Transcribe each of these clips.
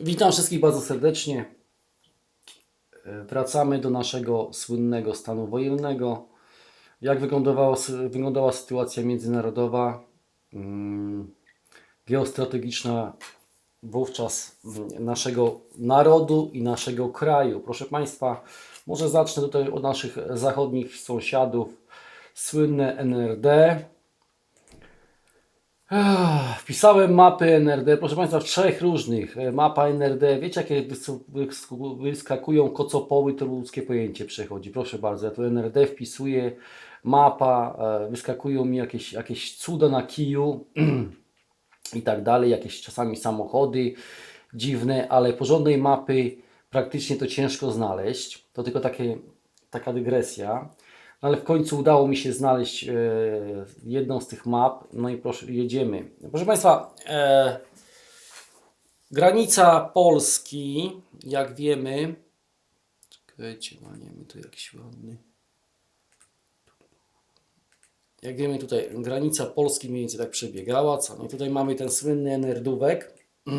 Witam wszystkich bardzo serdecznie. E, Wracamy do naszego słynnego stanu wojennego. Jak wyglądała, wyglądała sytuacja międzynarodowa, mm, geostrategiczna wówczas naszego narodu i naszego kraju. Proszę Państwa, może zacznę tutaj od naszych zachodnich sąsiadów. Słynne NRD. Ech, Wpisałem mapy NRD, proszę Państwa, w trzech różnych. E, Mapa NRD, wiecie jakie wys- wys- wyskakują kocopoły, to ludzkie pojęcie przechodzi. Proszę bardzo, ja tu NRD wpisuję, mapa, e, wyskakują mi jakieś, jakieś cuda na kiju i tak dalej, jakieś czasami samochody dziwne, ale porządnej mapy praktycznie to ciężko znaleźć. To tylko takie, taka dygresja. No ale w końcu udało mi się znaleźć e, jedną z tych map. No i proszę, jedziemy. Proszę Państwa, e, granica Polski, jak wiemy. Czekajcie, mamy tu jakiś ładny. Jak wiemy, tutaj granica Polski mniej więcej tak przebiegała. Co? No tutaj mamy ten słynny Enerdówek.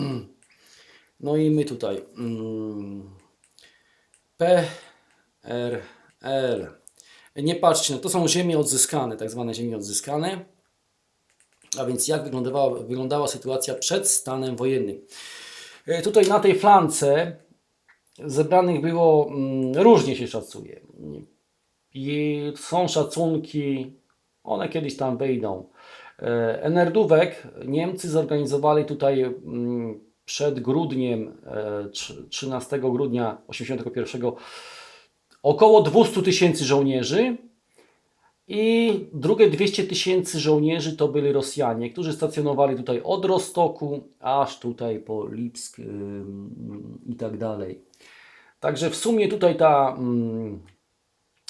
No i my tutaj. Mm, PRL. Nie patrzcie, no to są ziemie odzyskane, tak zwane ziemie odzyskane. A więc jak wyglądała, wyglądała sytuacja przed stanem wojennym. E, Tutaj na tej flance zebranych było mm, różnie się szacuje. I są szacunki, one kiedyś tam wejdą. E, Enerdówek Niemcy zorganizowali tutaj mm, przed grudniem, e, trz- 13 grudnia 1981 około 200 tysięcy żołnierzy i drugie 200 tysięcy żołnierzy to byli Rosjanie, którzy stacjonowali tutaj od Rostoku aż tutaj po Lipsk ym, i tak dalej. Także w sumie tutaj ta mm,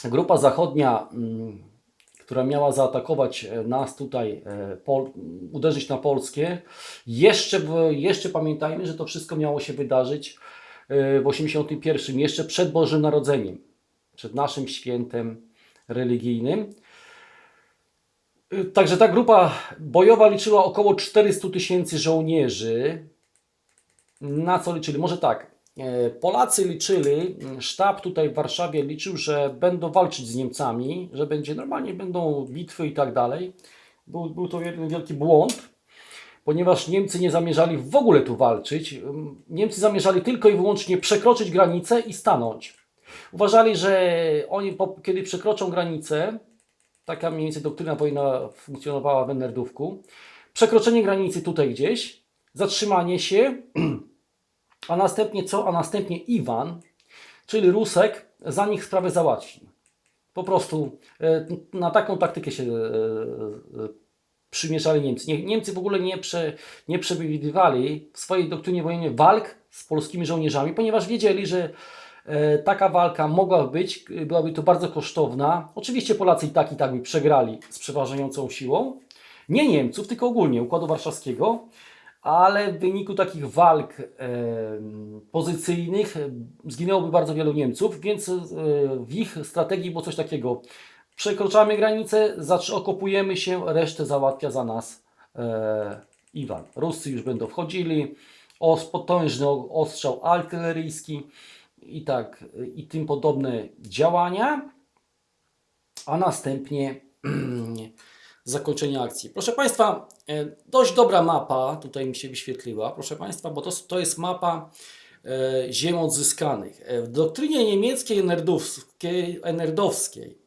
grupa zachodnia, mm, która miała zaatakować e, nas tutaj, Pol, uderzyć na Polskie, jeszcze, jeszcze pamiętajmy, że to wszystko miało się wydarzyć e, w 81, jeszcze przed Bożym Narodzeniem, przed naszym świętem religijnym. Także ta grupa bojowa liczyła około 400 tysięcy żołnierzy. Na co liczyli? Może tak. e, Polacy liczyli, sztab tutaj w Warszawie liczył, że będą walczyć z Niemcami, że będzie normalnie będą bitwy i tak dalej. Był, był to jeden wielki błąd, ponieważ Niemcy nie zamierzali w ogóle tu walczyć. Niemcy zamierzali tylko i wyłącznie przekroczyć granicę i stanąć. Uważali, że oni, po, kiedy przekroczą granicę, taka mniej więcej doktryna wojna funkcjonowała w Enerdówku, przekroczenie granicy tutaj gdzieś, zatrzymanie się, a następnie co? A następnie Iwan, czyli Rusek, za nich sprawę załatwi. Po prostu e, na taką taktykę się e, e, przymierzali Niemcy. Nie, Niemcy w ogóle nie, prze, nie przewidywali w swojej doktrynie wojennej walk z polskimi żołnierzami, ponieważ wiedzieli, że taka walka mogłaby być, e, byłaby to bardzo kosztowna. Oczywiście Polacy i tak i tak by przegrali z przeważającą siłą. Nie Niemców, tylko ogólnie Układu Warszawskiego, ale w wyniku takich walk e, pozycyjnych e, zginęłoby bardzo wielu Niemców, więc e, w ich strategii było coś takiego. Przekroczamy granicę, okopujemy się, resztę załatwia za nas e, Iwan. Ruscy już będą wchodzili, potężny ostrzał artyleryjski i tak, i tym podobne działania, a następnie zakończenie akcji. Proszę Państwa, e, dość dobra mapa tutaj mi się wyświetliła, proszę Państwa, bo to, to jest mapa e, ziem odzyskanych. E, W doktrynie niemieckiej enerdowskiej,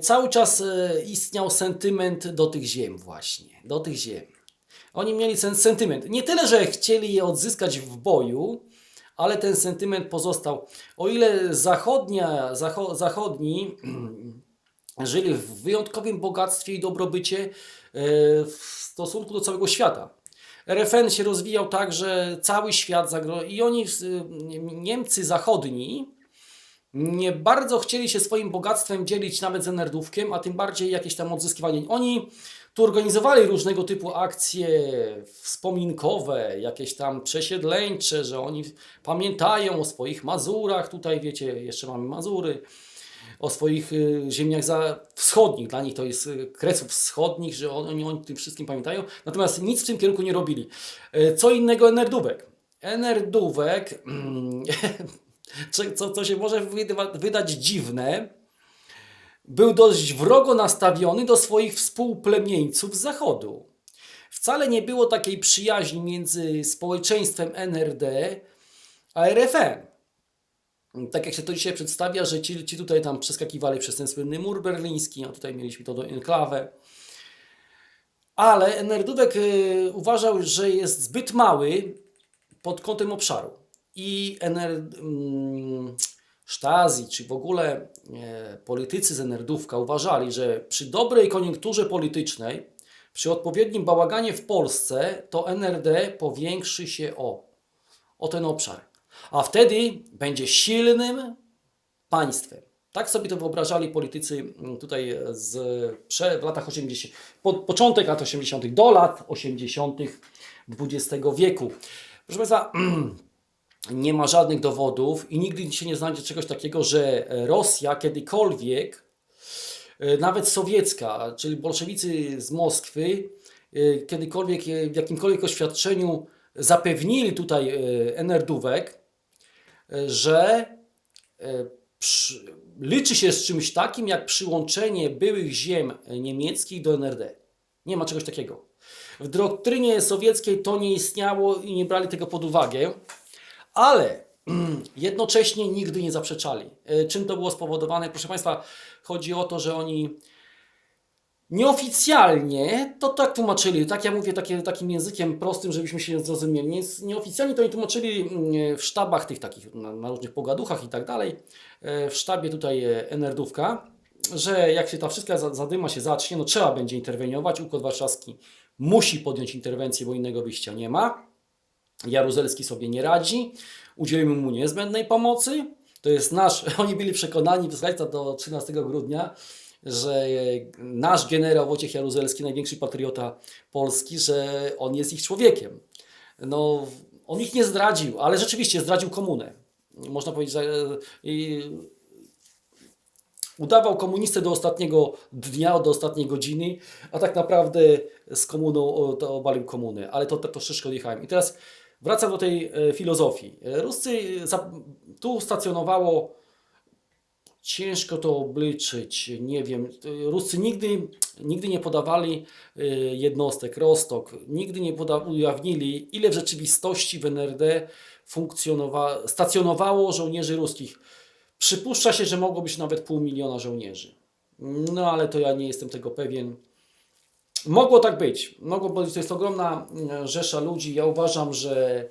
cały czas istniał sentyment do tych ziem właśnie, do tych ziem. Oni mieli ten sentyment. Nie tyle, że chcieli je odzyskać w boju, ale ten sentyment pozostał. O ile zachodnia, zacho, zachodni żyli w wyjątkowym bogactwie i dobrobycie e, w stosunku do całego świata. RFN się rozwijał tak, że cały świat zagroził i oni, w- Niemcy zachodni, nie bardzo chcieli się swoim bogactwem dzielić nawet z Enerdówkiem, a tym bardziej jakieś tam odzyskiwanie. Oni tu organizowali różnego typu akcje wspominkowe, jakieś tam przesiedleńcze, że oni pamiętają o swoich Mazurach, tutaj wiecie, jeszcze mamy Mazury, o swoich y, ziemiach za wschodnich. Dla nich to jest y, kresów wschodnich, że oni, o tym wszystkim pamiętają. Natomiast nic w tym kierunku nie robili. E, Co innego Enerdówek. Enerdówek, co, co, co się może wyda- wydać dziwne, był dość wrogo nastawiony do swoich współplemieńców z zachodu. Wcale nie było takiej przyjaźni między społeczeństwem NRD a RFN. Tak jak się to dzisiaj przedstawia, że ci, ci tutaj tam przeskakiwali przez ten słynny mur berliński, a tutaj mieliśmy to do enklawę. Ale Nerdówek y, uważał, że jest zbyt mały pod kątem obszaru. I NR, Stasi, czy w ogóle e, politycy z Nerdówka uważali, że przy dobrej koniunkturze politycznej, przy odpowiednim bałaganie w Polsce, to NRD powiększy się o, o ten obszar. A wtedy będzie silnym państwem. Tak sobie to wyobrażali politycy mm, tutaj z, prze, w latach 80., po, początek lat 80., do lat 80. XX wieku. Proszę Państwa, nie ma żadnych dowodów i nigdy się nie znajdzie czegoś takiego, że Rosja kiedykolwiek, e, nawet sowiecka, czyli bolszewicy z Moskwy, e, kiedykolwiek w jakimkolwiek oświadczeniu zapewnili tutaj e, Enerdówek, że liczy się z czymś takim jak przyłączenie byłych ziem niemieckich do NRD. Nie ma czegoś takiego. W doktrynie sowieckiej to nie istniało i nie brali tego pod uwagę, ale jednocześnie nigdy nie zaprzeczali. E, Czym to było spowodowane? Proszę Państwa, chodzi o to, że oni Nieoficjalnie to tak tłumaczyli, tak ja mówię takie, takim językiem prostym, żebyśmy się zrozumieli. Nie- Nieoficjalnie to oni tłumaczyli mm, w sztabach tych takich, na, na różnych pogaduchach i tak dalej, e, w sztabie tutaj e, Enerdówka, że jak się ta wszystka za- zadyma się zacznie, no trzeba będzie interweniować, Układ Warszawski musi podjąć interwencję, bo innego wyjścia nie ma. Jaruzelski sobie nie radzi, udzielimy mu niezbędnej pomocy. To jest nasz, oni byli przekonani, słuchajcie, do 13 grudnia, że nasz generał Wojciech Jaruzelski, największy patriota Polski, że on jest ich człowiekiem. No, on ich nie zdradził, ale rzeczywiście zdradził komunę. Można powiedzieć, że e, i udawał komunistę do ostatniego dnia, do ostatniej godziny, a tak naprawdę z komuną to obalił komunę. Ale to, to troszeczkę odjechałem. I teraz wracam do tej e, filozofii. E, Ruscy, za, tu stacjonowało Ciężko to obliczyć, nie wiem. Ruscy nigdy, nigdy nie podawali jednostek, Rostok, nigdy nie poda, ujawnili, ile w rzeczywistości w NRD funkcjonowa, stacjonowało żołnierzy ruskich. Przypuszcza się, że mogło być nawet pół miliona żołnierzy. No ale to ja nie jestem tego pewien. Mogło tak być. Mogło być. To jest ogromna e, rzesza ludzi. Ja uważam, że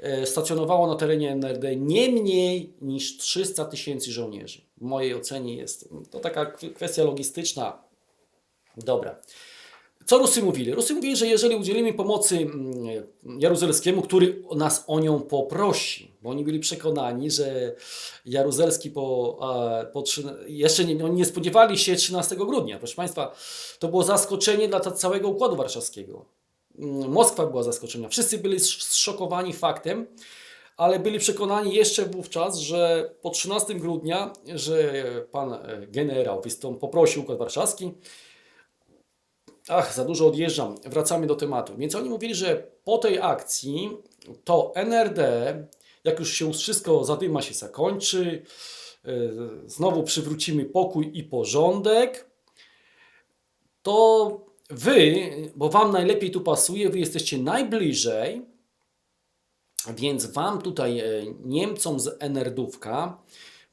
e, stacjonowało na terenie NRD nie mniej niż 300 tysięcy żołnierzy. W mojej ocenie jest to taka kw- kwestia logistyczna. Dobra. Co Rusy mówili? Rusy mówili, że jeżeli udzielimy pomocy mm, Jaruzelskiemu, który nas o nią poprosi, bo oni byli przekonani, że Jaruzelski po, po jeszcze nie, oni nie spodziewali się 13 grudnia. Proszę Państwa, to było zaskoczenie dla całego Układu Warszawskiego. Mm, Moskwa była zaskoczona. Wszyscy byli sz- zszokowani faktem, ale byli przekonani jeszcze wówczas, że po 13 grudnia, że pan e, generał wystąp, poprosił Układ Warszawski, Ach, za dużo odjeżdżam. Wracamy do tematu. Więc oni mówili, że po tej akcji to NRD, jak już się wszystko zadyma się zakończy, yy, znowu przywrócimy pokój i porządek, to wy, bo wam najlepiej tu pasuje, wy jesteście najbliżej, więc wam tutaj, e, Niemcom z NRD-ówka,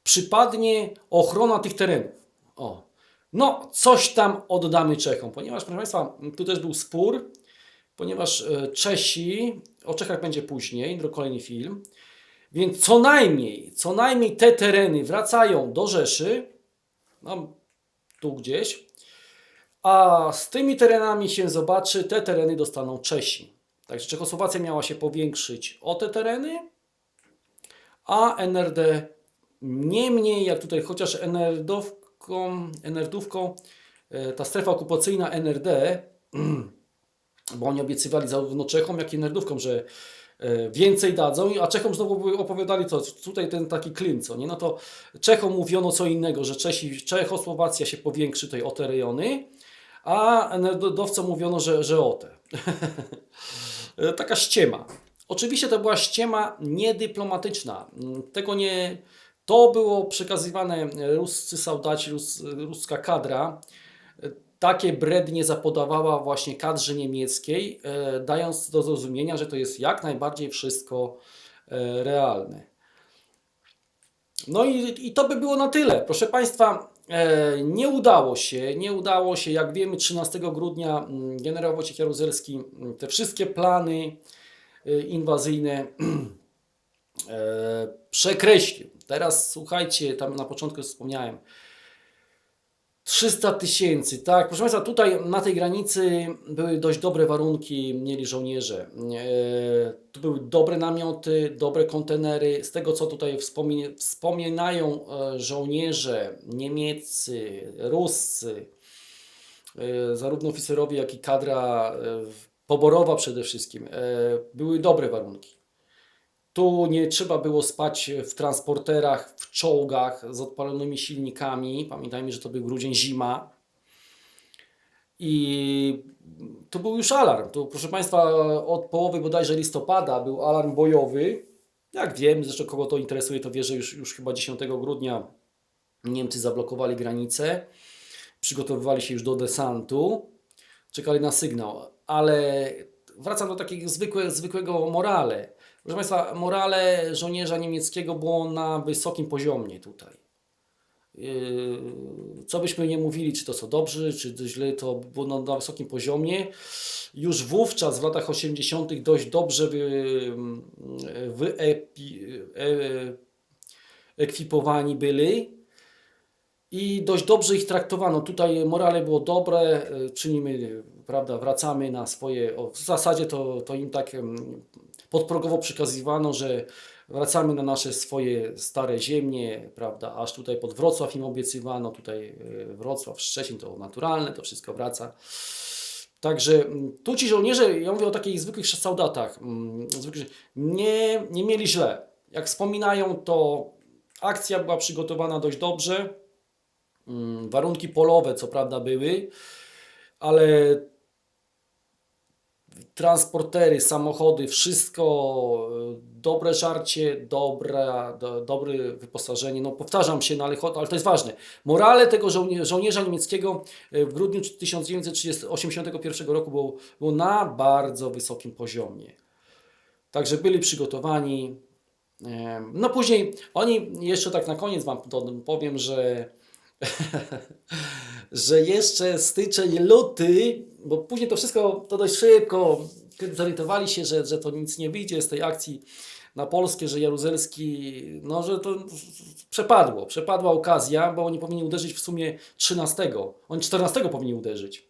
przypadnie ochrona tych terenów. O, no, coś tam oddamy Czechom, ponieważ, proszę Państwa, tu też był spór, ponieważ e, Czesi, o Czechach będzie później, kolejny film, więc co najmniej, co najmniej te tereny wracają do Rzeszy, tu gdzieś, a z tymi terenami się zobaczy, te tereny dostaną Czesi. Także Czechosłowacja miała się powiększyć o te tereny, a NRD nie mniej jak tutaj, chociaż NRD-ówką, NRD-ówką e, ta strefa okupacyjna NRD, bo oni obiecywali zarówno Czechom, jak i NRD-ówkom, że więcej dadzą, a Czechom znowu opowiadali co, tutaj ten taki klin, co nie? No to Czechom mówiono co innego, że Czesi, Czechosłowacja się powiększy tutaj o te rejony, a NRD-owcom mówiono, że, że o te. E, Taka ściema. Oczywiście to była ściema niedyplomatyczna. Mm, Tego nie. To było przekazywane ruscy soldaci, rus, ruska kadra. Takie brednie zapodawała właśnie kadrze niemieckiej, e, dając do zrozumienia, że to jest jak najbardziej wszystko e, realne. No i, i to by było na tyle. Proszę Państwa, e, nie udało się, nie udało się, jak wiemy 13 grudnia mm, generał Wojciech Jaruzelski mm, te wszystkie plany inwazyjne przekreślił. Teraz słuchajcie, tam na początku wspomniałem, 300 tysięcy, tak. Proszę Państwa, tutaj na tej granicy były dość dobre warunki, mieli żołnierze. E, tu były dobre namioty, dobre kontenery. Z tego, co tutaj wspomi- wspominają e, żołnierze niemieccy, ruscy, e, zarówno oficerowie, jak i kadra poborowa przede wszystkim, były dobre warunki. Tu nie trzeba było spać w transporterach, w czołgach z odpalonymi silnikami. Pamiętajmy, że to był grudzień, zima. I to był już alarm. Tu, proszę Państwa, od połowy bodajże listopada był alarm bojowy. Jak wiem, zresztą kogo to interesuje, to wie, że już, już chyba 10 grudnia Niemcy zablokowali granicę. Przygotowywali się już do desantu. Czekali na sygnał. Ale wracam do takiego zwykłe, zwykłego morale. Proszę Państwa, morale żołnierza niemieckiego było na wysokim poziomie tutaj. Yy, Co byśmy nie mówili, czy to co dobrze, czy to źle, to było na, na wysokim poziomie. Już wówczas, w latach 80., dość dobrze wy, wyepi, e, ekwipowani byli i dość dobrze ich traktowano. Tutaj morale było dobre, czynimy, prawda, wracamy na swoje, o, w zasadzie to, to im tak podprogowo przekazywano, że wracamy na nasze swoje stare ziemie, prawda, aż tutaj pod Wrocław im obiecywano, tutaj e, Wrocław, Szczecin to naturalne, to wszystko wraca. Także tu ci żołnierze, ja mówię o takich zwykłych soldatach, zwykłych, nie, nie mieli źle. Jak wspominają, to akcja była przygotowana dość dobrze. Warunki polowe, co prawda, były, ale transportery, samochody, wszystko, y, dobre żarcie, dobra, do, dobre wyposażenie. No powtarzam się, no ale, ale to jest ważne. Morale tego żołnierza, żołnierza niemieckiego y, w grudniu 1981 roku było, było na bardzo wysokim poziomie. Także byli przygotowani. No później oni, jeszcze tak na koniec Wam powiem, że że jeszcze styczeń, luty, bo później to wszystko to dość szybko, kiedy zorientowali się, że, że to nic nie wyjdzie z tej akcji na Polskę, że Jaruzelski, no że to przepadło, przepadła okazja, bo oni powinni uderzyć w sumie 13, oni 14 powinni uderzyć.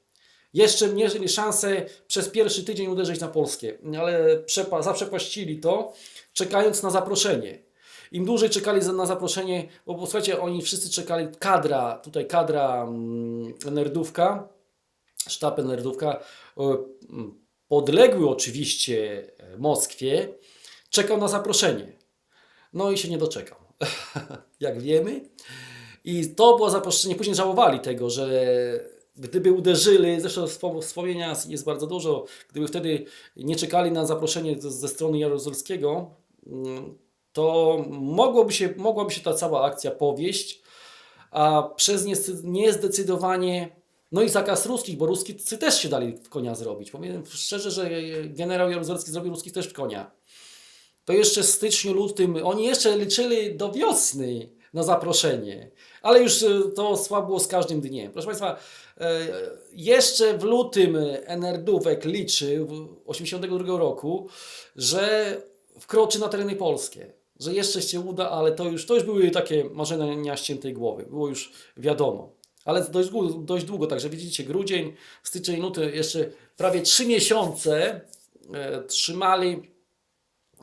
Jeszcze mieli szansę przez pierwszy tydzień uderzyć na Polskę, ale przepa- zaprzepaścili to, czekając na zaproszenie. Im dłużej czekali na zaproszenie, bo posłuchajcie, oni wszyscy czekali, kadra, tutaj kadra mm, nerdówka, sztab nerdówka, e, podległy oczywiście e, Moskwie, czekał na zaproszenie. No i się nie doczekał, jak wiemy. I to było zaproszenie, później żałowali tego, że gdyby uderzyli, zresztą wspom- wspomnienia jest bardzo dużo, gdyby wtedy nie czekali na zaproszenie ze, ze strony Jaruzelskiego, mm, to mogłoby się, mogłaby się ta cała akcja powieść, a przez niezdecydowanie, no i zakaz ruskich, bo Ruscy też się dali w konia zrobić. Powiem szczerze, że generał Jaruzelski zrobił ruskich też w konia. To jeszcze w styczniu, lutym, oni jeszcze liczyli do wiosny na zaproszenie, ale już e, to słabło z każdym dniem. Proszę Państwa, e, jeszcze w lutym Enerdówek liczył, w 82 roku, że wkroczy na tereny polskie, że jeszcze się uda, ale to już, to już były takie marzenia ściętej głowy, było już wiadomo. Ale dość, dość długo, także widzicie, grudzień, styczeń, luty, jeszcze prawie trzy miesiące e, trzymali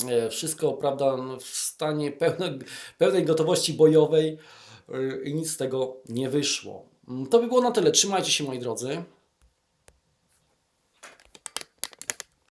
e, wszystko, prawda, w stanie pełne, pełnej gotowości bojowej e, i nic z tego nie wyszło. Mm, To by było na tyle. Trzymajcie się, moi drodzy.